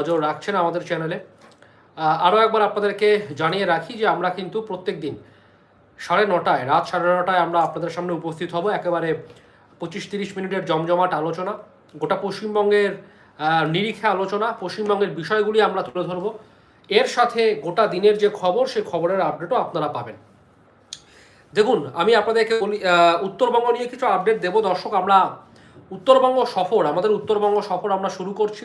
নজর রাখছেন আমাদের চ্যানেলে আরও একবার আপনাদেরকে জানিয়ে রাখি যে আমরা কিন্তু প্রত্যেক দিন সাড়ে নটায়, রাত সাড়ে নটায় আমরা আপনাদের সামনে উপস্থিত হব। একেবারে পঁচিশ তিরিশ মিনিটের জমজমাট আলোচনা, গোটা পশ্চিমবঙ্গের নিরিখে আলোচনা, পশ্চিমবঙ্গের বিষয়গুলি আমরা তুলে ধরব। এর সাথে গোটা দিনের যে খবর সেই খবরের আপডেটও আপনারা পাবেন। দেখুন, আমি আপনাদেরকে বলি উত্তরবঙ্গ নিয়ে কিছু আপডেট দেব। দর্শক, আমরা উত্তরবঙ্গ সফর, আমাদের উত্তরবঙ্গ সফর আমরা শুরু করছি।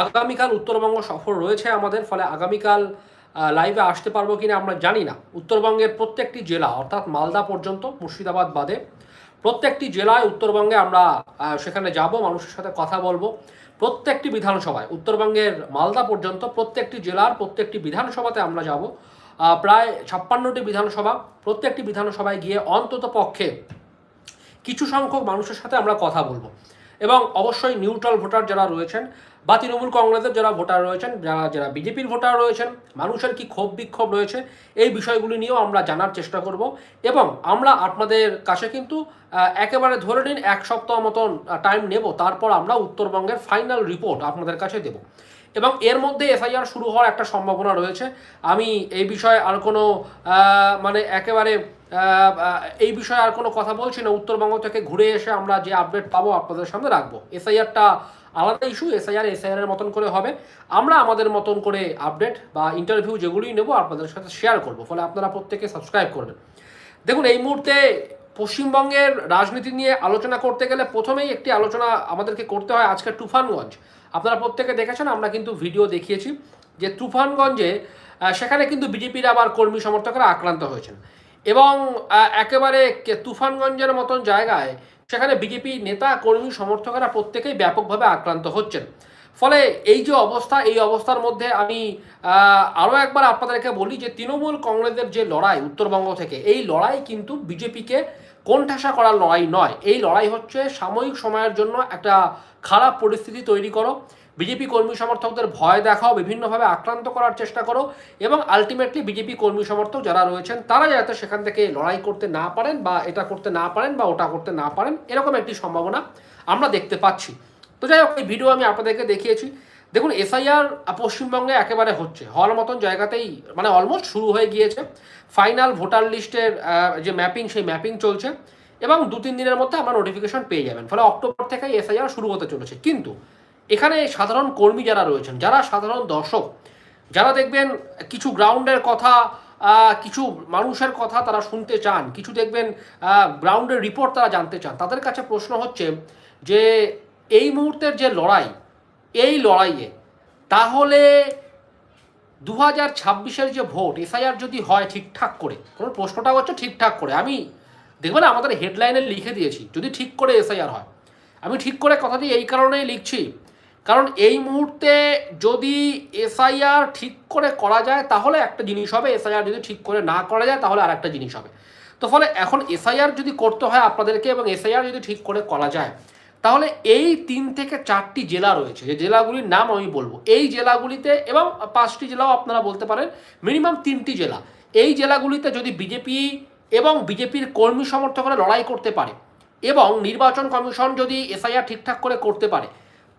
আগামীকাল উত্তরবঙ্গ সফর রয়েছে আমাদের, ফলে আগামীকাল লাইভে আসতে পারব কিনা আমরা জানি না। উত্তরবঙ্গের প্রত্যেকটি জেলা, অর্থাৎ মালদা পর্যন্ত, মুর্শিদাবাদ বাদে প্রত্যেকটি জেলায় উত্তরবঙ্গে আমরা সেখানে যাব, মানুষের সাথে কথা বলব। প্রত্যেকটি বিধানসভায়, উত্তরবঙ্গের মালদা পর্যন্ত প্রত্যেকটি জেলার প্রত্যেকটি বিধানসভাতে আমরা যাব। প্রায় ছাপ্পান্নটি বিধানসভা, প্রত্যেকটি বিধানসভায় গিয়ে অন্তত পক্ষে কিছু সংখ্যক মানুষের সাথে আমরা কথা বলব। এবং অবশ্যই নিউট্রাল ভোটার যারা রয়েছেন বা তৃণমূল কংগ্রেসের যারা ভোটার রয়েছেন, যারা যারা বিজেপির ভোটার রয়েছেন, মানুষের কি ক্ষোভ বিক্ষোভ রয়েছে, এই বিষয়গুলি নিয়েও আমরা জানার চেষ্টা করব এবং আমরা আপনাদের কাছে কিন্তু একেবারে ধরে নিন এক সপ্তাহ মতন টাইম নেব, তারপর আমরা উত্তরবঙ্গের ফাইনাল রিপোর্ট আপনাদের কাছে দেব। এবং এর মধ্যে এসআইআর শুরু হওয়ার একটা সম্ভাবনা রয়েছে। আমি এই বিষয়ে আর কোনো মানে একেবারে এই বিষয়ে আর কোনো কথা বলছি না। উত্তরবঙ্গ থেকে ঘুরে এসে আমরা যে আপডেট পাবো আপনাদের সামনে রাখব। এসআইআরটা আলাদা ইস্যু এসআইআর এসআইআর এর মতন করে হবে। আমরা আমাদের মতন করে আপডেট বা ইন্টারভিউ যেগুলোই নেব আপনাদের সাথে শেয়ার করব। ফলে আপনারা প্রত্যেকে সাবস্ক্রাইব করবেন। দেখুন, এই মুহূর্তে পশ্চিমবঙ্গের রাজনীতি নিয়ে আলোচনা করতে গেলে প্রথমেই একটি আলোচনা আমাদেরকে করতে হয় আজকে তুফানগঞ্জ। আপনারা প্রত্যেকে দেখেছেন, আমরা কিন্তু ভিডিও দেখিয়েছি যে তুফানগঞ্জে সেখানে কিন্তু বিজেপির আবার কর্মী সমর্থকরা আক্রান্ত হয়েছেন। এবং একেবারে তুফানগঞ্জের মতন জায়গায় সেখানে বিজেপি নেতা, কর্মী, সমর্থকেরা প্রত্যেকেই ব্যাপকভাবে আক্রান্ত হচ্ছেন। ফলে এই যে অবস্থা, এই অবস্থার মধ্যে আমি আরও একবার আপনাদেরকে বলি যে তৃণমূল কংগ্রেসের যে লড়াই উত্তরবঙ্গ থেকে, এই লড়াই কিন্তু বিজেপিকে কোণঠাসা করার লড়াই নয়। এই লড়াই হচ্ছে সাময়িক সময়ের জন্য একটা খারাপ পরিস্থিতি তৈরি করো। বিজেপি কর্মী সমর্থকদের ভয় দেখাও, বিভিন্নভাবে আক্রান্ত করার চেষ্টা করো এবং আলটিমেটলি বিজেপি কর্মী সমর্থক যারা রয়েছেন, তারা যাতে সেখান থেকে লড়াই করতে না পারেন বা এটা করতে না পারেন বা ওটা করতে না পারেন, এরকম একটি সম্ভাবনা আমরা দেখতে পাচ্ছি। তো যাই হোক, এই ভিডিও আমি আপনাদেরকে দেখিয়েছি। দেখুন এসআইআর পশ্চিমবঙ্গে একেবারে হচ্ছে, হওয়ার মতন জায়গাতেই মানে অলমোস্ট শুরু হয়ে গিয়েছে। ফাইনাল ভোটার লিস্টের যে ম্যাপিং সেই ম্যাপিং চলছে এবং দু তিন দিনের মধ্যে আমরা নোটিফিকেশন পেয়ে যাবেন। ফলে অক্টোবর থেকে এসআইআর শুরু হতে চলেছে। কিন্তু এখানে সাধারণ কর্মী যারা রয়েছেন, যারা সাধারণ দর্শক, যারা দেখবেন কিছু গ্রাউন্ডের কথা কিছু মানুষের কথা তারা শুনতে চান, কিছু দেখবেন গ্রাউন্ডের রিপোর্ট তারা জানতে চান, তাদের কাছে প্রশ্ন হচ্ছে যে, এই মুহূর্তের যে লড়াই, এই লড়াইয়ে, তাহলে দু হাজার ছাব্বিশের যে ভোট, এসআইআর যদি হয় ঠিকঠাক করে, কোনো প্রশ্নটা হচ্ছে ঠিকঠাক করে, আমি দেখবেন আমাদের হেডলাইনে লিখে দিয়েছি, যদি ঠিক করে এসআইআর হয়, আমি ঠিক করে কথাটি এই কারণেই লিখছি কারণ এই মুহূর্তে যদি এসআইআর ঠিক করে করা যায়, তাহলে একটা জিনিস হবে, এসআইআর যদি ঠিক করে না করা যায়, তাহলে আর একটা জিনিস হবে। তো ফলে এখন এসআইআর যদি করতে হয় আপনাদেরকে এবং এসআইআর যদি ঠিক করে করা যায়, তাহলে এই তিন থেকে চারটি জেলা রয়েছে। যে জেলাগুলির নাম আমি বলব। এই জেলাগুলিতে এবং পাঁচটি জেলাও আপনারা বলতে পারেন, মিনিমাম তিনটি জেলা। এই জেলাগুলিতে যদি বিজেপি এবং বিজেপির কর্মী সমর্থকরা লড়াই করতে পারে এবং নির্বাচন কমিশন যদি এসআইআর ঠিকঠাক করে করতে পারে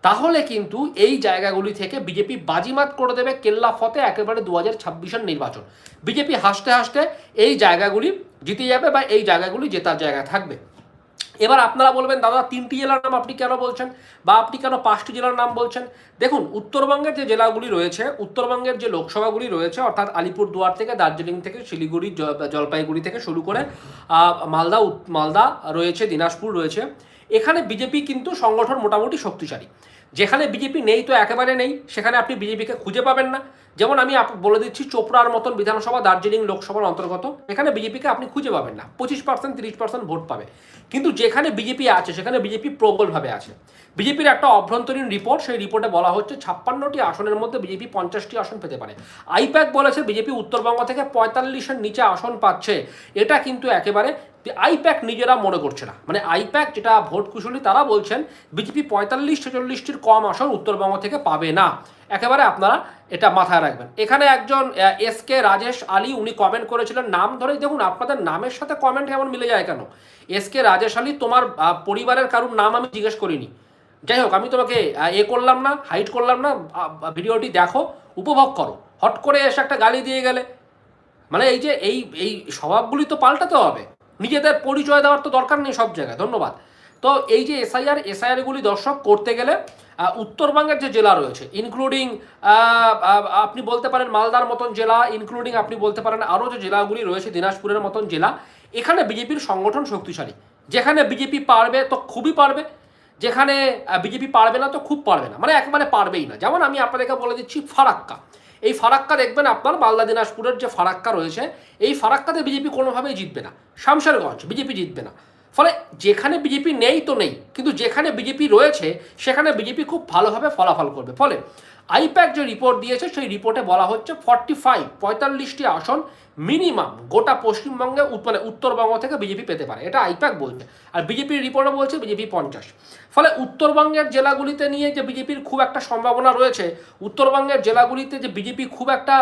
তাহলে কিন্তু এই জায়গাগুলি থেকে বিজেপি বাজিমাত করে দেবে কেল্লা ফতে একেবারে দু হাজার ছাব্বিশের নির্বাচন। বিজেপি হাসতে হাসতে এই জায়গাগুলি জিতে যাবে বা এই জায়গাগুলি জেতার জায়গা থাকবে। এবার আপনারা বলবেন, দাদা, তিনটি জেলার নাম আপনি কেন বলছেন বা আপনি কেন পাঁচটি জেলার নাম বলছেন? দেখুন, উত্তরবঙ্গের যে জেলাগুলি রয়েছে, উত্তরবঙ্গের যে লোকসভাগুলি রয়েছে, অর্থাৎ আলিপুরদুয়ার থেকে দার্জিলিং থেকে, শিলিগুড়ি জলপাইগুড়ি থেকে শুরু করে মালদা মালদা রয়েছে, দিনাজপুর রয়েছে, এখানে বিজেপি কিন্তু সংগঠন মোটামুটি শক্তিশালী। যেখানে বিজেপি নেই তো একেবারে নেই, সেখানে আপনি বিজেপিকে খুঁজে পাবেন না। যেমন আমি বলে দিচ্ছি চোপড়ার মতন বিধানসভা দার্জিলিং লোকসভার অন্তর্গত, এখানে বিজেপিকে আপনি খুঁজে পাবেন না। পঁচিশ পার্সেন্ট তিরিশ পার্সেন্ট ভোট পাবে। কিন্তু যেখানে বিজেপি আছে, সেখানে বিজেপি প্রবলভাবে আছে। বিজেপির একটা অভ্যন্তরীণ রিপোর্ট সেই রিপোর্টে বলা হচ্ছে ছাপ্পান্নটি আসনের মধ্যে বিজেপি পঞ্চাশটি আসন পেতে পারে। আইপ্যাক বলেছে বিজেপি উত্তরবঙ্গ থেকে পঁয়তাল্লিশের নিচে আসন পাচ্ছে। এটা কিন্তু একেবারে আইপ্যাক নিজেরা মনে করছে না। মানে আইপ্যাক যেটা ভোট কুশলী, তারা বলছেন বিজেপি পঁয়তাল্লিশ ছেচল্লিশটির কম আসন উত্তরবঙ্গ থেকে পাবে না। একেবারে আপনারা এটা মাথায় রাখবেন। এখানে একজন এস কে রাজেশ আলী, উনি কমেন্ট করেছিলেন নাম ধরেই। দেখুন, আপনাদের নামের সাথে কমেন্ট এমন মিলে যায় কেন? এস কে রাজেশ আলী, তোমার পরিবারের কারুর নাম আমি জিজ্ঞেস করিনি। যাই হোক, আমি তোমাকে এ করলাম না হাইট করলাম না ভিডিওটি দেখো, উপভোগ করো। হট করে এসে একটা গালি দিয়ে গেলে। মানে এই যে, এই এই স্বভাবগুলি তো পাল্টাতে হবে। নিজেদের পরিচয় দেওয়ার তো দরকার নেই সব জায়গায়, ধন্যবাদ। তো এই যে এসআইআর, এসআইআরগুলি দর্শক করতে গেলে উত্তরবঙ্গের যে জেলা রয়েছে ইনক্লুডিং আপনি বলতে পারেন মালদার মতন জেলা ইনক্লুডিং আপনি বলতে পারেন আরও যে জেলাগুলি রয়েছে, দিনাজপুরের মতন জেলা, এখানে বিজেপির সংগঠন শক্তিশালী। যেখানে বিজেপি পারবে তো খুবই পারবে, যেখানে বিজেপি পারবে না তো খুব পারবে না মানে একেবারে পারবেই না। যেমন আমি আপনাদেরকে বলে দিচ্ছি ফারাক্কা। এই ফারাক্কা দেখবেন আপনার মালদা, দিনাজপুরের যে ফারাক্কা রয়েছে, এই ফারাক্কাতে বিজেপি কোনোভাবেই জিতবে না। শামশেরগঞ্জ, বিজেপি জিতবে না। ফলে যেখানে বিজেপি নেই তো নেই, কিন্তু যেখানে বিজেপি রয়েছে, সেখানে বিজেপি খুব ভালোভাবে ফলাফল করবে। ফলে আইপ্যাক যে রিপোর্ট দিয়েছে, সেই রিপোর্টে বলা হচ্ছে ফর্টি ফাইভ পঁয়তাল্লিশটি আসন মিনিমাম গোটা পশ্চিমবঙ্গে মানে উত্তরবঙ্গ থেকে বিজেপি পেতে পারে। এটা আইপ্যাক বলছে। আর বিজেপির রিপোর্টে বলছে বিজেপি পঞ্চাশ। ফলে উত্তরবঙ্গের জেলাগুলিতে নিয়ে যে বিজেপির খুব একটা সম্ভাবনা রয়েছে, উত্তরবঙ্গের জেলাগুলিতে যে বিজেপি খুব একটা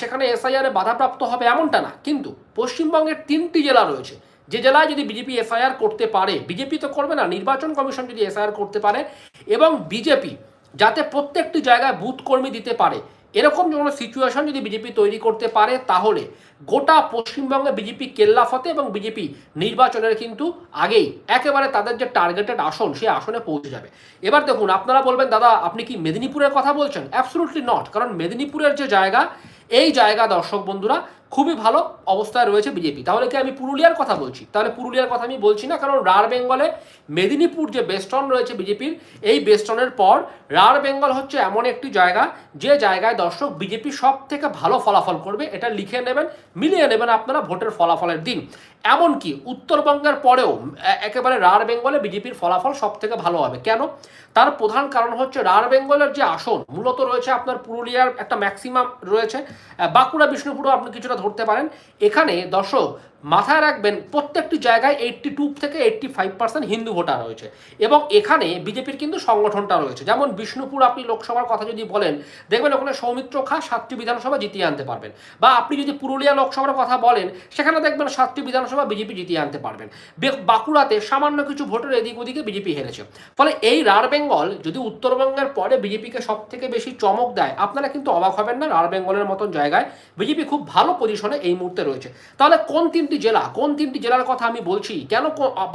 সেখানে এসআইআরে বাধাপ্রাপ্ত হবে এমনটা না। কিন্তু পশ্চিমবঙ্গের তিনটি জেলা রয়েছে যে জেলায় যদি বিজেপি এসআইআর করতে পারে, বিজেপি তো করবে না, নির্বাচন কমিশন যদি এসআইআর করতে পারে এবং বিজেপি যাতে প্রত্যেকটি জায়গায় বুথ কর্মী দিতে পারে, এরকম কোনো সিচুয়েশন যদি বিজেপি তৈরি করতে পারে, তাহলে গোটা পশ্চিমবঙ্গে বিজেপি কেল্লাফতে এবং বিজেপি নির্বাচনের কিন্তু আগেই একেবারে তাদের যে টার্গেটেড আসন, সেই আসনে পৌঁছে যাবে। এবার দেখুন, আপনারা বলবেন, দাদা, আপনি কি মেদিনীপুরের কথা বলছেন? অ্যাবসলুটলি নট কারণ মেদিনীপুরের যে জায়গা, এই জায়গা দর্শক বন্ধুরা খুবই ভালো অবস্থায় রয়েছে বিজেপি। তাহলে কি আমি পুরুলিয়ার কথা বলছি? তাহলে পুরুলিয়ার কথা আমি বলছি না, কারণ রার বেঙ্গলে মেদিনীপুর যে বেস্টন রয়েছে বিজেপির, এই বেস্টনের পর রার বেঙ্গল হচ্ছে এমন একটি জায়গা, যে জায়গায় দর্শক বিজেপি সব থেকে ভালো ফলাফল করবে, এটা লিখে নেবেন, মিলিয়ে নেবেন আপনারা ভোটের ফলাফলের দিন। এমনকি উত্তরবঙ্গের পরেও একেবারে রার বেঙ্গলে বিজেপির ফলাফল সব থেকে ভালো হবে। কেন? তার প্রধান কারণ হচ্ছে রার বেঙ্গলের যে আসন, মূলত রয়েছে আপনার পুরুলিয়ার একটা ম্যাক্সিমাম রয়েছে। বাঁকুড়া, বিষ্ণুপুরও আপনি কিছুটা ধরতে পারেন। এখানে দর্শক মাথায় রাখবেন, প্রত্যেকটি জায়গায় এইট্টি টু থেকে eighty five percent Hindu voter রয়েছে। এবং এখানে বিজেপির কিন্তু সংগঠনটা রয়েছে। যেমন বিষ্ণুপুর আপনি লোকসভার কথা যদি বলেন, দেখবেন ওখানে সৌমিত্র খা সাতটি বিধানসভা জিতিয়ে আনতে পারবেন। বা আপনি যদি পুরুলিয়া লোকসভার কথা বলেন, সেখানে দেখবেন সাতটি বিধানসভা বিজেপি জিতিয়ে আনতে পারবেন। বাঁকুড়াতে সামান্য কিছু ভোটের এদিক ওদিকে বিজেপি হেরেছে। ফলে এই রার বেঙ্গল যদি উত্তরবঙ্গের পরে বিজেপিকে সব থেকে বেশি চমক দেয়, আপনারা কিন্তু অবাক হবেন না রার বেঙ্গলের মতন জায়গায় বিজেপি খুব ভালো পজিশনে এই মুহূর্তে রয়েছে। তাহলে কোন তিনটি জেলা, কোন তিনটি জেলার কথা আমি বলছি? কেন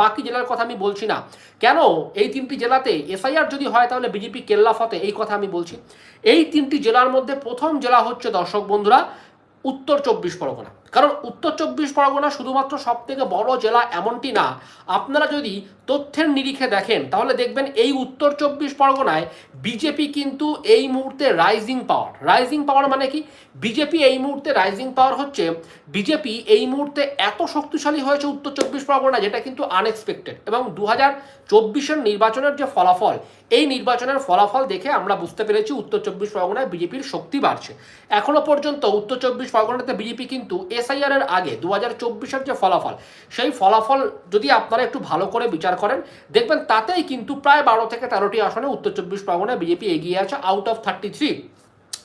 বাকি জেলার কথা আমি বলছি না? কেন এই তিনটি জেলাতে এসআইআর যদি হয় তাহলে বিজেপি কেল্লাফতে, এই কথা আমি বলছি। এই তিনটি জেলার মধ্যে প্রথম জেলা হচ্ছে, দর্শক বন্ধুরা, উত্তর চব্বিশ পরগনা। কারণ উত্তর চব্বিশ পরগনা শুধুমাত্র সব থেকে বড় জেলা এমনটি না, আপনারা যদি তথ্যের নিরিখে দেখেন, তাহলে দেখবেন এই উত্তর চব্বিশ পরগনায় বিজেপি কিন্তু এই মুহূর্তে রাইজিং পাওয়ার রাইজিং পাওয়ার মানে কি? বিজেপি এই মুহূর্তে রাইজিং পাওয়ার হচ্ছে, বিজেপি এই মুহূর্তে এত শক্তিশালী হয়েছে উত্তর চব্বিশ পরগনা যেটা কিন্তু আনএক্সপেক্টেড এবং দু হাজার চব্বিশের নির্বাচনের যে ফলাফল, এই নির্বাচনের ফলাফল দেখে আমরা বুঝতে পেরেছি উত্তর চব্বিশ পরগনায় বিজেপির শক্তি বাড়ছে। এখনও পর্যন্ত উত্তর চব্বিশ পরগনাতে বিজেপি কিন্তু এসআইআর এর আগে দু হাজার চব্বিশের যে ফলাফল, সেই ফলাফল যদি আপনারা একটু ভালো করে বিচার করেন। দেখবেন তাতেই কিন্তু প্রায় বারো থেকে তেরোটি আসনে উত্তর চব্বিশ পরগনায় বিজেপি এগিয়ে আছে আউট অফ থার্টি থ্রি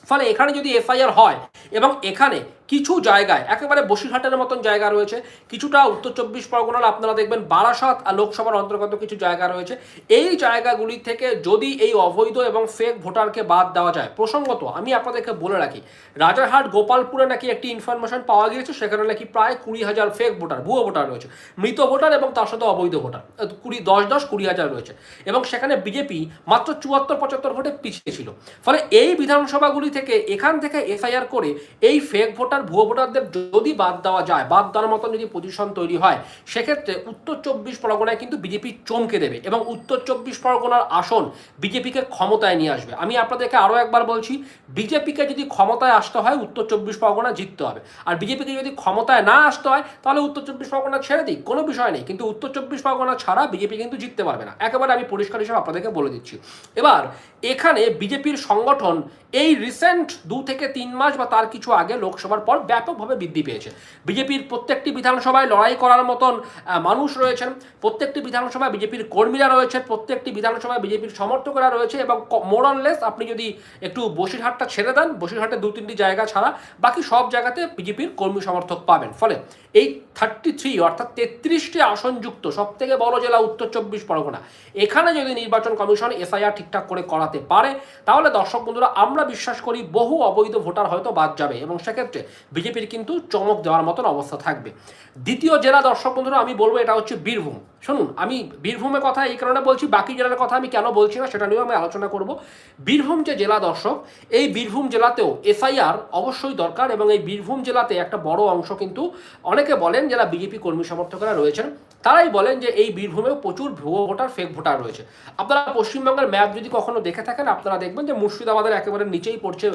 ফলে এখানে যদি এফআইআর হয় এবং এখানে কিছু জায়গায়, একেবারে বসিরহাটের মতন জায়গা রয়েছে, কিছুটা উত্তর চব্বিশ পরগনার আপনারা দেখবেন বারাসাত আর লোকসভার অন্তর্গত কিছু জায়গা রয়েছে। এই জায়গাগুলি থেকে যদি এই অবৈধ এবং ফেক ভোটারকে বাদ দেওয়া যায়, প্রসঙ্গত আমি আপনাদেরকে বলে রাখি, রাজারহাট, গোপালপুরে নাকি একটি ইনফরমেশন পাওয়া গিয়েছে, সেখানে নাকি প্রায় কুড়ি হাজার ফেক ভোটার, ভুয়ো ভোটার রয়েছে, মৃত ভোটার এবং তার সাথে অবৈধ ভোটার কুড়ি, দশ দশ কুড়ি হাজার রয়েছে এবং সেখানে বিজেপি মাত্র চুয়াত্তর পঁচাত্তর ভোটে পিছিয়ে ছিল। ফলে এই বিধানসভাগুলি থেকে এখান থেকে এফআইআর করে এই ফেক ভোটার ভুয়ো ভোটারদের যদি বাদ দেওয়া যায়, বাদ দেওয়ার মতন যদি পজিশন তৈরি হয়, সেক্ষেত্রে উত্তর চব্বিশ পরগনায় কিন্তু বিজেপি চমকে দেবে এবং উত্তর চব্বিশ পরগনার আসন বিজেপিকে ক্ষমতায় নিয়ে আসবে। আমি আপনাদেরকে আরও একবার বলছি বিজেপিকে যদি ক্ষমতায় আসতে হয়, উত্তর চব্বিশ পরগনা জিততে হবে। আর বিজেপিকে যদি ক্ষমতায় না আসতে হয়, তাহলে উত্তর চব্বিশ পরগনা ছেড়ে দিই, কোনো বিষয় নেই। কিন্তু উত্তর চব্বিশ পরগনা ছাড়া বিজেপি কিন্তু জিততে পারবে না। একেবারে আমি পরিষ্কার হিসেবে আপনাদেরকে বলে দিচ্ছি। এবার, এখানে বিজেপির সংগঠন এই রিসেন্ট দু থেকে তিন মাস বা তার কিছু আগে লোকসভার পর ব্যাপকভাবে বৃদ্ধি পেয়েছে। বিজেপির প্রত্যেকটি বিধানসভায় লড়াই করার মতন মানুষ রয়েছেন, প্রত্যেকটি বিধানসভায় বিজেপির কর্মীরা রয়েছেন, প্রত্যেকটি বিধানসভায় বিজেপির সমর্থকরা রয়েছে এবং মোরাললেস আপনি যদি একটু বসিরহাটটা ছেড়ে দেন, বসিরহাটে দু তিনটি জায়গা ছাড়া বাকি সব জায়গাতে বিজেপির কর্মী সমর্থক পাবেন। ফলে এই থার্টি থ্রি অর্থাৎ তেত্রিশটি আসনযুক্ত সব থেকে বড় জেলা উত্তর চব্বিশ পরগনা, এখানে যদি নির্বাচন কমিশন এসআইআর ঠিকঠাক করে করাতে পারে, তাহলে দর্শক বন্ধুরা, আমরা বিশ্বাস করি বহু অবৈধ ভোটার হয়তো বাদ যাবে এবং সেক্ষেত্রে বিজেপির কিন্তু চমক দেওয়ার মতন অবস্থা থাকবে। দ্বিতীয় জেলা দর্শক বন্ধুরা, আমি বলব এটা হচ্ছে বীরভূম। শুনুন, আমি বীরভূমের কথা এই কারণে বলছি, বাকি জেলার কথা আমি কেন বলছি না, সেটা নিয়েও আমি আলোচনা করব। বীরভূম যে জেলা দর্শক, এই বীরভূম জেলাতেও এসআইআর অবশ্যই দরকার এবং এই বীরভূম জেলাতে একটা বড় অংশ কিন্তু অনেকে বলেন যারা বিজেপি কর্মী সমর্থকরা রয়েছেন তারাই বলেন যে এই বীরভূমেও প্রচুর ভুয়ো ভোটার ফেক ভোটার রয়েছে। আপনারা পশ্চিমবঙ্গের ম্যাপ যদি কখনো দেখে থাকেন, আপনারা দেখবেন যে মুর্শিদাবাদের একেবারে নিচেই পড়ছে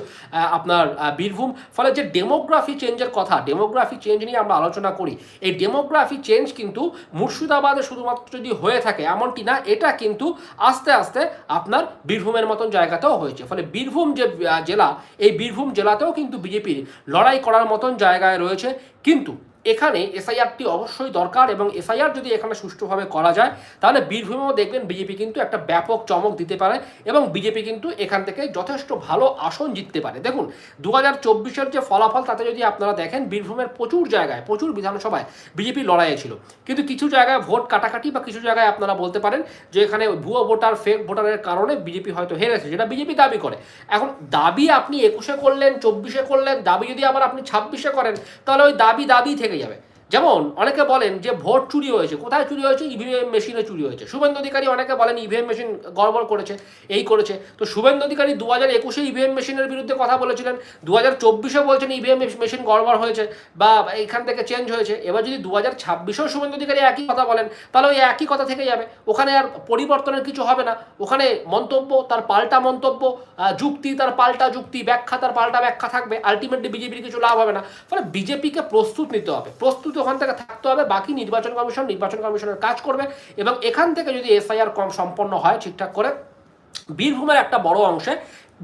আপনার বীরভূম। ফলে যে ডেমোগ্রাফি চেঞ্জের কথা ডেমোগ্রাফি চেঞ্জ নিয়ে আমরা আলোচনা করি, এই ডেমোগ্রাফি চেঞ্জ কিন্তু মুর্শিদাবাদে শুধুমাত্র যদি হয়ে থাকে এমনটি না, এটা কিন্তু আস্তে আস্তে আপনার বীরভূমের মতন জায়গাতেও হয়েছে। ফলে বীরভূম যে জেলা, এই বীরভূম জেলাতেও কিন্তু বিজেপির লড়াই করার মতন জায়গায় রয়েছে। কিন্তু এখানে এসআইআরটি অবশ্যই দরকার এবং এসআইআর যদি এখানে সুষ্ঠুভাবে করা যায়, তাহলে বীরভূমেও দেখবেন বিজেপি কিন্তু একটা ব্যাপক চমক দিতে পারে এবং বিজেপি কিন্তু এখান থেকে যথেষ্ট ভালো আসন জিততে পারে। দেখুন দু হাজার চব্বিশের যে ফলাফল, তাতে যদি আপনারা দেখেন, বীরভূমের প্রচুর জায়গায়, প্রচুর বিধানসভায় বিজেপি লড়াইয়ে ছিল। কিন্তু কিছু জায়গায় ভোট কাটাকাটি বা কিছু জায়গায় আপনারা বলতে পারেন যে এখানে ভুয়ো ভোটার ফেক ভোটারের কারণে বিজেপি হয়তো হেরেছে যেটা বিজেপি দাবি করে। এখন দাবি আপনি একুশে করলেন, চব্বিশে করলেন, দাবি যদি আবার আপনি ছাব্বিশে করেন, তাহলে ওই দাবি দাবি থেকে যাবে যেমন অনেকে বলেন যে ভোট চুরি হয়েছে, কোথায় চুরি হয়েছে? ইভিএম মেশিনে চুরি হয়েছে। শুভেন্দু অধিকারী অনেকে বলেন ইভিএম মেশিন গড়বড় করেছে, এই করেছে। তো শুভেন্দু অধিকারী দু হাজার একুশে ইভিএম মেশিনের বিরুদ্ধে কথা বলেছিলেন দু হাজার চব্বিশে বলছেন ইভিএম মেশিন গড়বড় হয়েছে বা এখান থেকে চেঞ্জ হয়েছে। এবার যদি দু হাজার ছাব্বিশেও শুভেন্দু অধিকারী একই কথা বলেন, তাহলে ওই একই কথা থেকে যাবে। ওখানে আর পরিবর্তনের কিছু হবে না। ওখানে মন্তব্য, তার পাল্টা মন্তব্য যুক্তি, তার পাল্টা যুক্তি, ব্যাখ্যা, তার পাল্টা ব্যাখ্যা থাকবে। আলটিমেটলি বিজেপির কিছু লাভ হবে না। ফলে বিজেপিকে প্রস্তুত নিতে হবে। প্রস্তুত ওখান থেকে থাকতে হবে, বাকি নির্বাচন কমিশন নির্বাচন কমিশনের কাজ করবে এবং এখান থেকে যদি এসআইআর কম সম্পন্ন হয় ঠিকঠাক করে, বীরভূমের একটা বড় অংশে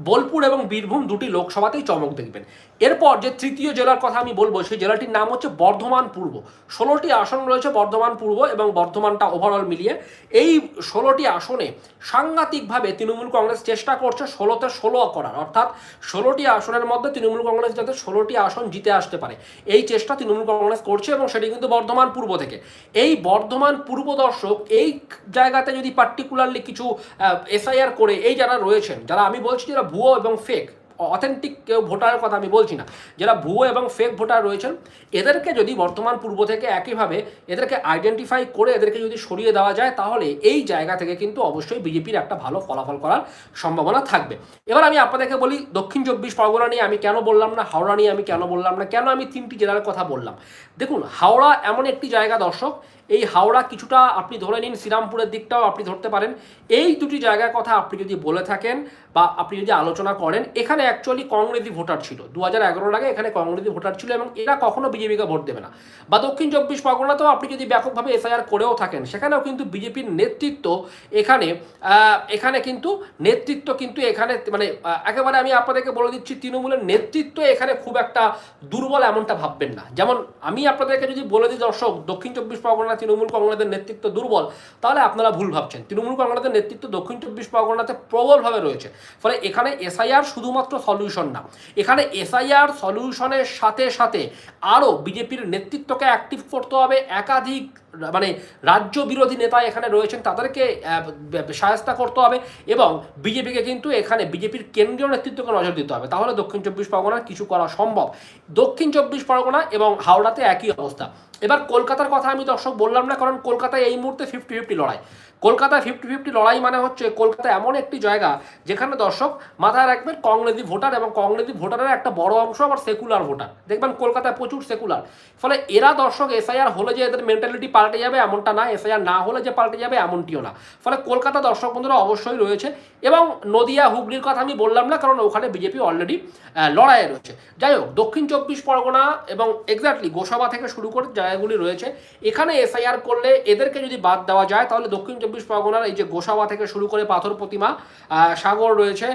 বোলপুর এবং বীরভূম দুটি লোকসভাতেই চমক দেখবেন। এরপর যে তৃতীয় জেলার কথা আমি বলব, সেই জেলাটির নাম হচ্ছে বর্ধমান পূর্ব। ষোলোটি আসন রয়েছে বর্ধমান পূর্ব এবং বর্ধমানটা ওভারঅল মিলিয়ে। এই ষোলোটি আসনে সাংঘাতিকভাবে তৃণমূল কংগ্রেস চেষ্টা করছে ষোলোতে ষোলো করার। অর্থাৎ ষোলোটি আসনের মধ্যে তৃণমূল কংগ্রেস যাতে ষোলোটি আসন জিতে আসতে পারে। এই চেষ্টা তৃণমূল কংগ্রেস করছে এবং সেটি কিন্তু বর্ধমান পূর্ব থেকে। এই বর্ধমান পূর্ব দর্শক এই জায়গাতে যদি পার্টিকুলারলি কিছু এসআইআর করে এই যারা রয়েছেন, যারা আমি বলছি যারা ভুয়ো এবং ফেক অথেন্টিক কেউ ভোটারের কথা আমি বলছি না। যারা ভুয়ো এবং ফেক ভোটার রয়েছেন, এদেরকে যদি বর্তমান পূর্ব থেকে একইভাবে এদেরকে আইডেন্টিফাই করে এদেরকে যদি সরিয়ে দেওয়া যায়, তাহলে এই জায়গা থেকে কিন্তু অবশ্যই বিজেপির একটা ভালো ফলাফল করার সম্ভাবনা থাকবে। এবার আমি আপনাদেরকে বলি, দক্ষিণ চব্বিশ পরগনা নিয়ে আমি কেন বললাম না, হাওড়া নিয়ে আমি কেন বললাম না, কেন আমি তিনটি জেলার কথা বললাম? দেখুন, হাওড়া এমন একটি জায়গা দর্শক এই হাওড়া কিছুটা আপনি ধরে নিন শ্রীরামপুরের দিকটাও আপনি ধরতে পারেন। এই দুটি জায়গার কথা আপনি যদি বলে থাকেন বা আপনি যদি আলোচনা করেন, এখানে অ্যাকচুয়ালি কংগ্রেসি ভোটার ছিল। দু হাজার এগারোর আগে এখানে কংগ্রেসি ভোটার ছিল এবং এরা কখনো বিজেপিকে ভোট দেবে না। বা দক্ষিণ চব্বিশ পরগনাতেও আপনি যদি ব্যাপকভাবে এসআইআর করেও থাকেন, সেখানেও কিন্তু বিজেপির নেতৃত্ব এখানে এখানে কিন্তু নেতৃত্ব কিন্তু এখানে মানে একেবারে আমি আপনাদেরকে বলে দিচ্ছি, তৃণমূলের নেতৃত্ব এখানে খুব একটা দুর্বল এমনটা ভাববেন না। যেমন আমি আপনাদেরকে যদি বলে দিই, দর্শক, দক্ষিণ চব্বিশ পরগনা তৃণমূল কংগ্রেসের নেতৃত্ব দুর্বল, তাহলে আপনারা ভুল ভাবছেন। তৃণমূল কংগ্রেসের নেতৃত্ব দক্ষিণ চব্বিশ পরগনাতে প্রবলভাবে রয়েছে। ফলে এখানে এসআইআর শুধুমাত্র সলিউশন না। এখানে এসআইআর সলিউশনের সাথে সাথে আরও বিজেপির নেতৃত্বকে অ্যাক্টিভ করতে হবে। একাধিক মানে রাজ্য বিরোধী নেতা এখানে রয়েছেন, তাদেরকে সাহায্য করতে হবে এবং বিজেপিকে কিন্তু এখানে বিজেপির কেন্দ্রীয় নেতৃত্বকে নজর দিতে হবে। তাহলে দক্ষিণ চব্বিশ পরগনার কিছু করা সম্ভব। দক্ষিণ চব্বিশ পরগনা এবং হাওড়াতে একই অবস্থা। এবার কলকাতার কথা আমি দর্শক বললাম না কারণ কলকাতায় এই মুহূর্তে ফিফটি ফিফটি লড়াই। কলকাতায় ফিফটি ফিফটি লড়াই মানে হচ্ছে কলকাতা এমন একটি জায়গা যেখানে দর্শক মাথায় রাখবেন কংগ্রেসি ভোটার এবং কংগ্রেসি ভোটারের একটা বড় অংশ আবার সেকুলার ভোটার। দেখবেন কলকাতায় প্রচুর সেকুলার ফলে এরা দর্শক এসআইআর হলে যে এদের মেন্টালিটি পাল্টে যাবে এমনটা না এসআইআর না হলে যে পাল্টে যাবে এমনটিও না। ফলে কলকাতা দর্শক বন্ধুরা অবশ্যই রয়েছে এবং নদিয়া, হুগলির কথা আমি বললাম না, কারণ ওখানে বিজেপি অলরেডি লড়াইয়ে রয়েছে। যাই হোক, দক্ষিণ চব্বিশ পরগনা এবং এক্স্যাক্টলি গোসাবা থেকে শুরু করে জায়গাগুলি রয়েছে। এখানে এসআইআর করলে এদেরকে যদি বাদ দেওয়া যায়, তাহলে দক্ষিণ চব্বিশ পরগনার এই যে গোসাবা থেকে শুরু করে পাথর প্রতিমা সাগর রয়েছে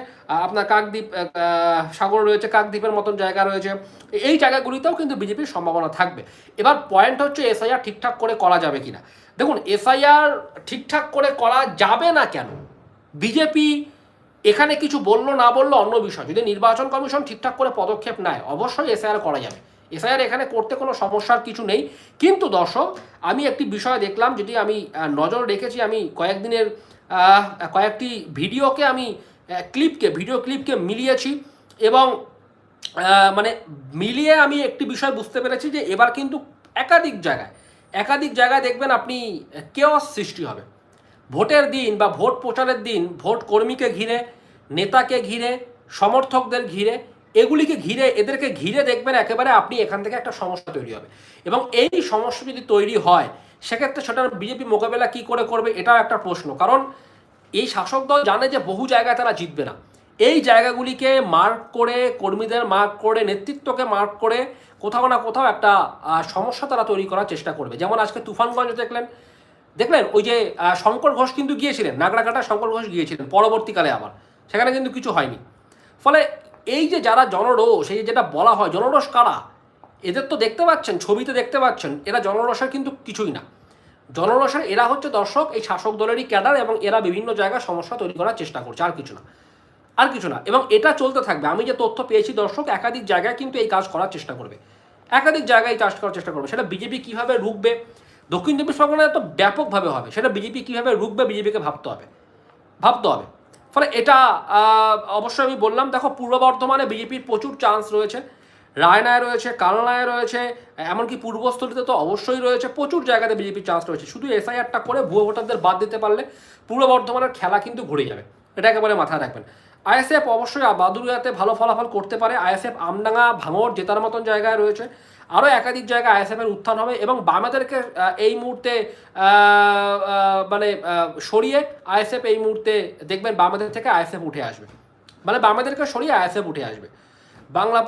আপনার কাকদ্বীপ সাগর রয়েছে, কাকদ্বীপের মতন জায়গা রয়েছে। এই জায়গাগুলিতেও কিন্তু বিজেপির সম্ভাবনা থাকবে। এবার পয়েন্ট হচ্ছে এসআইআর ঠিকঠাক করে করা যাবে কিনা। দেখুন এসআইআর ঠিকঠাক করে করা যাবে না কেন? বিজেপি এখানে কিছু বলল না বলল অন্য বিষয়। যদি নির্বাচন কমিশন ঠিকঠাক করে পদক্ষেপ নেয়, অবশ্যই এসআইআর করা যাবে। এসআইআর এখানে করতে কোনো সমস্যার কিছু নেই। কিন্তু দর্শক, আমি একটি বিষয় দেখলাম, যদি আমি নজর রেখেছি, আমি কয়েকদিনের কয়েকটি ভিডিওকে আমি ক্লিপকে, ভিডিও ক্লিপকে মিলিয়েছি এবং মানে মিলিয়ে আমি একটি বিষয় বুঝতে পেরেছি যে এবার কিন্তু একাধিক জায়গায় একাধিক জায়গায় দেখবেন আপনি কেওয়াস সৃষ্টি হবে। ভোটের দিন বা ভোট প্রচারের দিন, ভোট কর্মীকে ঘিরে, নেতাকে ঘিরে, সমর্থকদের ঘিরে এগুলিকে ঘিরে, এদেরকে ঘিরে দেখবেন একেবারে আপনি এখান থেকে একটা সমস্যা তৈরি হবে। এবং এই সমস্যা যদি তৈরি হয়, সেক্ষেত্রে সেটার বিজেপি মোকাবেলা কি করে করবে, এটাও একটা প্রশ্ন। কারণ এই শাসক দল জানে যে বহু জায়গায় তারা জিতবে না। এই জায়গাগুলিকে মার্ক করে, কর্মীদের মার্ক করে, নেতৃত্বকে মার্ক করে কোথাও না কোথাও একটা সমস্যা তারা তৈরি করার চেষ্টা করবে। যেমন আজকে তুফানগঞ্জ দেখলেন দেখলেন ওই যে শঙ্কর ঘোষ কিন্তু গিয়েছিলেন নাগরাকাটা শঙ্কর ঘোষ গিয়েছিলেন, পরবর্তীকালে আবার। সেখানে কিন্তু কিছু হয়নি। ফলে এই যে যারা জনরোষ এই যেটা বলা হয় জনরোষ কারা? এদের তো দেখতে পাচ্ছেন ছবিতে দেখতে পাচ্ছেন, এরা জনরসের কিন্তু কিছুই না। জনরসের এরা হচ্ছে দর্শক, এই শাসক দলেরই ক্যাডার এবং এরা বিভিন্ন জায়গায় সমস্যা তৈরি করার চেষ্টা করছে, আর কিছু না। আর কিছু না। এবং এটা চলতে থাকবে। আমি যে তথ্য পেয়েছি দর্শক, একাধিক জায়গায় কিন্তু এই কাজ করার চেষ্টা করবে। একাধিক জায়গায় কাজ করার চেষ্টা করবে। সেটা বিজেপি কীভাবে রুখবে? দক্ষিণ চব্বিশ পরগনায় তো ব্যাপকভাবে হবে। সেটা বিজেপি কীভাবে রুখবে? বিজেপিকে ভাবতে হবে। ভাবতে হবে। ফলে এটা অবশ্যই আমি বললাম, দেখো, পূর্ব বর্ধমানে বিজেপির প্রচুর চান্স রয়েছে। রায়নায় রয়েছে, কালনায় রয়েছে, এমনকি পূর্বস্থলীতে তো অবশ্যই রয়েছে, প্রচুর জায়গাতে বিজেপির চান্স রয়েছে। শুধু এসআইআরটা করে ভুয়ো ভোটারদের বাদ দিতে পারলে পূর্ব বর্ধমানের খেলা কিন্তু ঘুরে যাবে। এটা একেবারে মাথায় রাখবেন। আইএসএফ অবশ্যই বাদুরিয়াতে ভালো ফলাফল করতে পারে। আইএসএফ আমডাঙ্গা, ভাঙড় জেতার মতন জায়গায় রয়েছে। আরও একাধিক জায়গায় আইএসএফের উত্থান হবে এবং বামেদেরকে এই মুহূর্তে মানে সরিয়ে আইএসএফ এই মুহূর্তে দেখবেন বামেদের থেকে আইএসএফ উঠে আসবে। মানে বামেদেরকে সরিয়ে আইএসএফ উঠে আসবে। বাংলা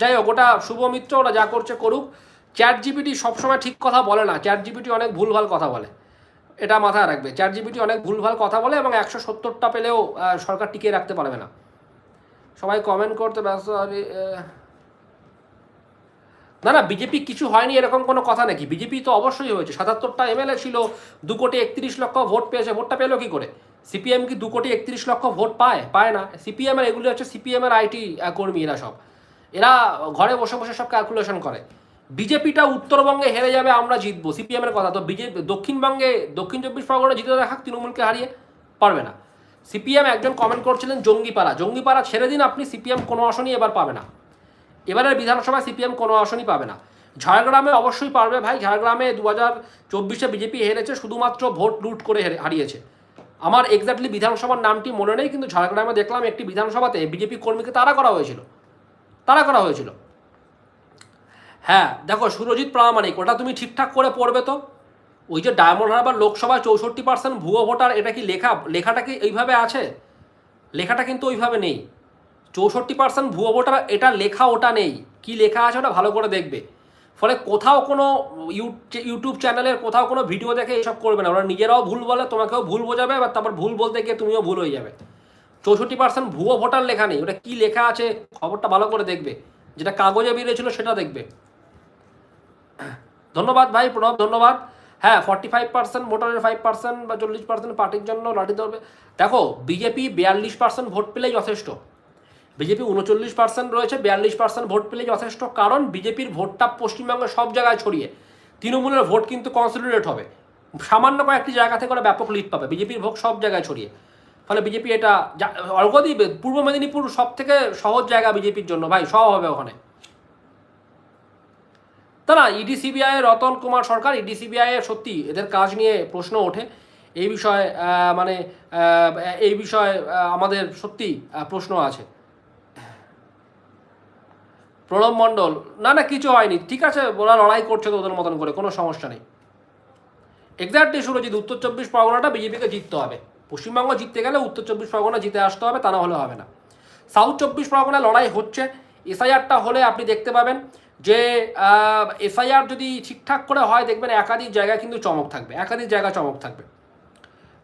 যাই হোক ওটা শুভ মিত্র ওরা যা করছে করুক। চ্যাট জিপিটি সবসময় ঠিক কথা বলে না। চ্যাট জিপিটি অনেক ভুলভাল কথা বলে। এটা মাথায় রাখবে। চ্যাট জিপিটি অনেক ভুলভাল কথা বলে এবং একশো সত্তরটা পেলেও সরকার টিকিয়ে রাখতে পারবে না। সবাই কমেন্ট করতে ব্যস্ত না না, বিজেপি কিছু হয়নি, এরকম কোনো কথা নাকি? বিজেপি তো অবশ্যই হয়েছে। সাতাত্তরটা এমএলএ ছিল, দু কোটি একত্রিশ লক্ষ ভোট পেয়েছে। ভোটটা পেল কি করে? সিপিএম কি দু কোটি একত্রিশ লক্ষ ভোট পায়? পায় না। সিপিএমের এগুলি হচ্ছে সিপিএমের আইটি কর্মী এরা সব। এরা ঘরে বসে বসে সব ক্যালকুলেশন করে। বিজেপিটা উত্তরবঙ্গে হেরে যাবে, আমরা জিতবো। সিপিএমের কথা। তো বিজেপি, দক্ষিণবঙ্গে, দক্ষিণ চব্বিশ পরগনা জিতে দেখাক তৃণমূলকে হারিয়ে পারবে না। সিপিএম একজন কমেন্ট করছিলেন, জঙ্গিপাড়া। জঙ্গিপাড়া ছেড়ে দিন, আপনি সিপিএম কোনো আসনই এবার পাবে না। এবারের বিধানসভায় সিপিএম কোনো আসনই পাবে না। ঝাড়গ্রামে অবশ্যই পারবে ভাই। ঝাড়গ্রামে দু হাজার চব্বিশে বিজেপি হেরেছে, শুধুমাত্র ভোট লুট করে হারিয়েছে। আমার এক্স্যাক্টলি বিধানসভার নামটি মনে নেই, কিন্তু ঝাড়গ্রামে দেখলাম একটি বিধানসভাতে বিজেপি কর্মীকে তারা করা হয়েছিল। তাড়া করা হয়েছিল। হ্যাঁ দেখো, সুরজিৎ প্রামাণিক, ওটা তুমি ঠিকঠাক করে পড়বে তো। ওই যে ডায়মন্ড হারবার লোকসভায় চৌষট্টি পার্সেন্ট ভুয়ো ভোটার, এটা কি লেখা লেখাটা কি এইভাবে আছে? লেখাটা কিন্তু ওইভাবে নেই। চৌষট্টি পার্সেন্ট ভুয়ো ভোটার, এটা লেখা ওটা নেই। কি লেখা আছে ওটা ভালো করে দেখবে। ফলে কোথাও কোনো ইউ- ইউটিউব চ্যানেলের কোথাও কোনো ভিডিও দেখে এসব করবে না। ওরা নিজেরাও ভুল বলে, তোমাকেও ভুল বোঝাবে, এবার তারপর ভুল বলতে গিয়ে তুমিও ভুল হয়ে যাবে। চৌষট্টি পার্সেন্ট ভুয়ো ভোটার লেখা নেই। ওটা কি লেখা আছে, খবরটা ভালো করে দেখবে। যেটা কাগজে বেরিয়েছিল সেটা দেখবে। ধন্যবাদ ভাই, প্রণব, ধন্যবাদ। হ্যাঁ ফর্টি ফাইভ পার্সেন্ট ভোটারের ফাইভ পার্সেন্ট বা চল্লিশ পার্সেন্ট পার্টির জন্য লাঠি ধরবে দেখো বিজেপি বিয়াল্লিশ পার্সেন্ট ভোট পেলেই যথেষ্ট। বিজেপি উনচল্লিশ পার্সেন্ট রয়েছে, বিয়াল্লিশ পার্সেন্ট ভোট পেলে যথেষ্ট কারণ বিজেপির ভোটটা পশ্চিমবঙ্গের সব জায়গায় ছড়িয়ে। তৃণমূলের ভোট কিন্তু কনসলিডেট হবে। সামান্য কয়েকটি জায়গা থেকে ওরা ব্যাপক লিড পাবে, বিজেপির ভোট সব জায়গায় ছড়িয়ে। ফলে বিজেপি এটা দিবে পূর্ব মেদিনীপুর সব থেকে সহজ জায়গা বিজেপির জন্য, ভাই সব হবে ওখানে। তা না, ED, CBI, Ratan Kumar Sarkar, ED, CBI সত্যি এদের কাজ নিয়ে প্রশ্ন ওঠে। এই বিষয়ে মানে এই বিষয়ে আমাদের সত্যি প্রশ্ন আছে। প্রণব মণ্ডল, না না, কিছু হয়নি। ঠিক আছে, ওরা লড়াই করছে তো ওদের মতন করে, কোনো সমস্যা নেই। এক্স্যাক্টলি সুরজিৎ, উত্তর চব্বিশ পরগনাটা বিজেপিকে জিততে হবে। পশ্চিমবঙ্গ জিততে গেলে উত্তর চব্বিশ পরগনা জিতে আসতে হবে, তা না হলে হবে না। সাউথ চব্বিশ পরগনায় লড়াই হচ্ছে। এসআইআরটা হলে আপনি দেখতে পাবেন যে এসআইআর যদি ঠিকঠাক করে হয়, দেখবেন একাধিক জায়গায় কিন্তু চমক থাকবে, একাধিক জায়গায় চমক থাকবে।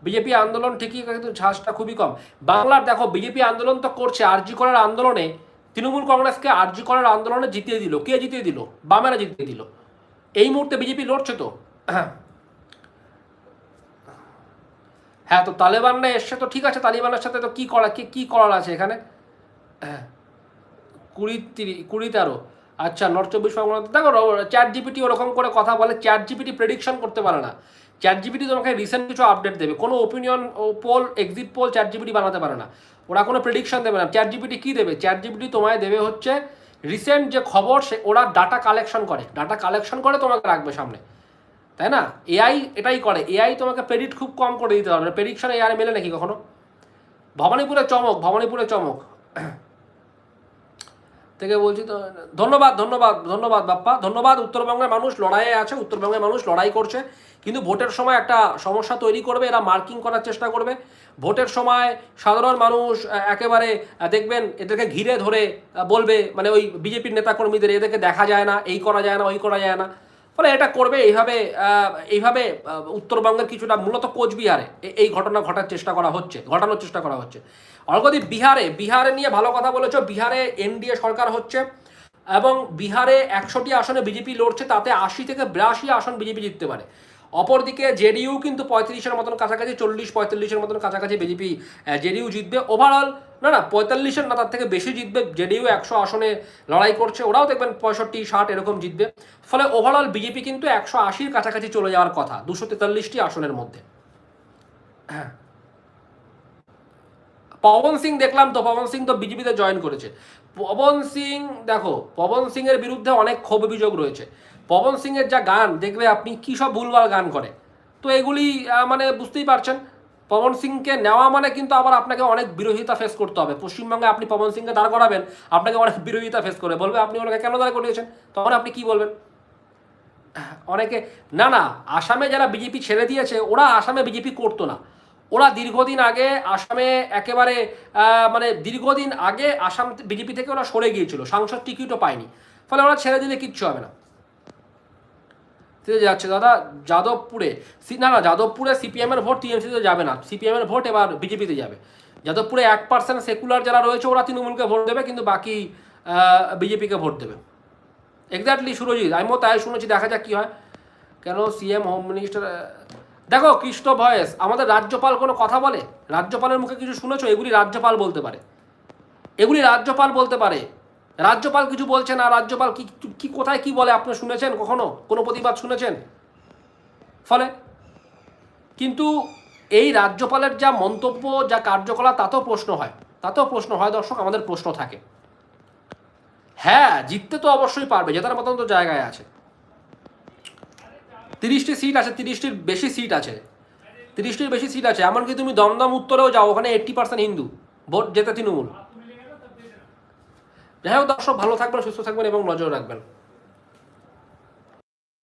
বিজেপি আন্দোলন ঠিকই, কিন্তু ঝাঁসটা খুবই কম। বাংলার, দেখো বিজেপি আন্দোলন তো করছে, আরজি করার আন্দোলনে তৃণমূল কংগ্রেসকে আরজি করার আন্দোলনে জিতিয়ে দিল। কে জিতিয়ে দিল? বামেরা জিতিয়ে দিল। এই মুহূর্তে বিজেপি লড়ছে তো? হ্যাঁ তো তালেবানরা এসছে তো ঠিক আছে তালিবানের সাথে তো কী করা, কি, কী করার আছে এখানে? হ্যাঁ কুড়ি তিরিশ কুড়ি তেরো। আচ্ছা নর্থ চব্বিশ পরগনা দেখো চ্যাট জিপিটি ওরকম করে কথা বলে চ্যাট জিপিটি প্রেডিকশন করতে পারে না। চ্যাট জিপিটি তোমাকে রিসেন্ট কিছু আপডেট দেবে। কোনো opinion poll exit poll ChatGPT বানাতে পারে না। ওরা কোনো প্রেডিকশন দেবে না। চ্যাট জিপিটি কী দেবে? চ্যাট জিপিটি তোমায় দেবে হচ্ছে রিসেন্ট যে খবর, সে ওরা ডাটা কালেকশন করে। ডাটা কালেকশন করে তোমাকে রাখবে সামনে। তাই না? এআই এটাই করে। এআই তোমাকে প্রেডিক্ট খুব কম করে দিতে পারবে। প্রেডিকশন এআই মেলে নাকি কখনো? ভবানীপুরে চমক ভবানীপুরে চমক। থেকে বলছি তো, ধন্যবাদ ধন্যবাদ ধন্যবাদ বাপ্পা, ধন্যবাদ। উত্তরবঙ্গের মানুষ লড়াইয়ে আছে, উত্তরবঙ্গের মানুষ লড়াই করছে। কিন্তু ভোটের সময় একটা সমস্যা তৈরি করবে, এরা মার্কিং করার চেষ্টা করবে। ভোটের সময় সাধারণ মানুষ একেবারে দেখবেন, এদেরকে ঘিরে ধরে বলবে মানে ওই বিজেপির নেতাকর্মীদের, এদেরকে দেখা যায় না, এই করা যায় না, ওই করা যায় না। ফলে এটা করবে, এইভাবে এইভাবে উত্তরবঙ্গের কিছুটা মূলত কোচবিহারে এই ঘটনা ঘটার চেষ্টা করা হচ্ছে, ঘটানোর চেষ্টা করা হচ্ছে। অলগদি বিহারে বিহারে নিয়ে ভালো কথা বলেছ, বিহারে এনডিএ সরকার হচ্ছে এবং বিহারে একশোটি আসনে বিজেপি লড়ছে, তাতে আশি থেকে বিরাশি আসন বিজেপি জিততে পারে। অপরদিকে জেডিইউ কিন্তু পঁয়ত্রিশের মতন কাছাকাছি, চল্লিশ, পঁয়তাল্লিশের মতন কাছাকাছি বিজেপি জেডিইউ জিতবে ওভারঅল না না, পঁয়তাল্লিশের না, তার থেকে বেশি জিতবে জেডিইউ একশো আসনে লড়াই করছে। ওরাও দেখবেন পঁয়ষট্টি, ষাট এরকম জিতবে। ফলে ওভারঅল বিজেপি কিন্তু একশো আশির কাছাকাছি চলে যাওয়ার কথা, দুশো তেতাল্লিশটি আসনের মধ্যে। হ্যাঁ পবন সিং দেখলাম তো, পবন সিং তো বিজেপিতে জয়েন করেছে। পবন সিং, দেখো, পবন সিং এর বিরুদ্ধে অনেক ক্ষোভ অভিযোগ রয়েছে। পবন সিং এর যা গান দেখবে আপনি কি সব ভুলভাল গান করে। তো এগুলি মানে বুঝতেই পারছেন। পবন সিংকে নেওয়া মানে কিন্তু আবার আপনাকে অনেক বিরোধিতা ফেস করতে হবে। পশ্চিমবঙ্গে আপনি পবন সিংকে দাঁড় করাবেন, আপনাকে অনেক বিরোধিতা ফেস করে বলবে, আপনি ওনাকে কেন দাঁড় করিয়েছেন? তখন আপনি কি বলবেন? অনেকে, না না, আসামে যারা বিজেপি ছেড়ে দিয়েছে, ওরা আসামে বিজেপি করতো না। ওরা দীর্ঘদিন আগে আসামে একেবারে মানে দীর্ঘদিন আগে আসাম বিজেপি থেকে ওরা সরে গিয়েছিল। সাংসদ টিকিটও পায়নি। ফলে ওরা ছেড়ে দিলে কিচ্ছু হবে না। ঠিক যাচ্ছে দাদা, যাদবপুরে না না, যাদবপুরে সিপিএমের ভোট টিএমসিতে যাবে না। সিপিএমের ভোট এবার বিজেপিতে যাবে। যাদবপুরে এক পার্সেন্ট সেকুলার যারা রয়েছে, ওরা তৃণমূলকে ভোট দেবে, কিন্তু বাকি বিজেপিকে ভোট দেবে। এক্স্যাক্টলি সুরজিৎ, আমিও তাই শুনেছি, দেখা যাক কি হয়। কেন সিএম হোম মিনিস্টার দেখো, কৃষ্ণ ভয়েস, আমাদের রাজ্যপাল কোনো কথা বলে? রাজ্যপালের মুখে কিছু শুনেছো? এগুলি রাজ্যপাল বলতে পারে। এগুলি রাজ্যপাল বলতে পারে। রাজ্যপাল কিছু বলছে না, রাজ্যপাল কি কি কোথায় কি বলে আপনি শুনেছেন কখনো? কোনো প্রতিবাদ শুনেছেন? ফলে? কিন্তু এই রাজ্যপালের যা মন্তব্য, যা কার্যকলাপ, তাতেও প্রশ্ন হয়। তাতেও প্রশ্ন হয় দর্শক, আমাদের প্রশ্ন থাকে। হ্যাঁ জিততে তো অবশ্যই পারবে, জেতার মতন তো জায়গায় আছে। তিরিশটি সিট আছে, তিরিশটির বেশি সিট আছে। তিরিশটির বেশি সিট আছে, এমনকি তুমি দমদম উত্তরেও যাও, ওখানে এইট্টি পার্সেন্ট হিন্দু, ভোট যেতে তৃণমূল। যাই হোক দর্শক, ভালো থাকবেন, সুস্থ থাকবেন এবং নজর রাখবেন।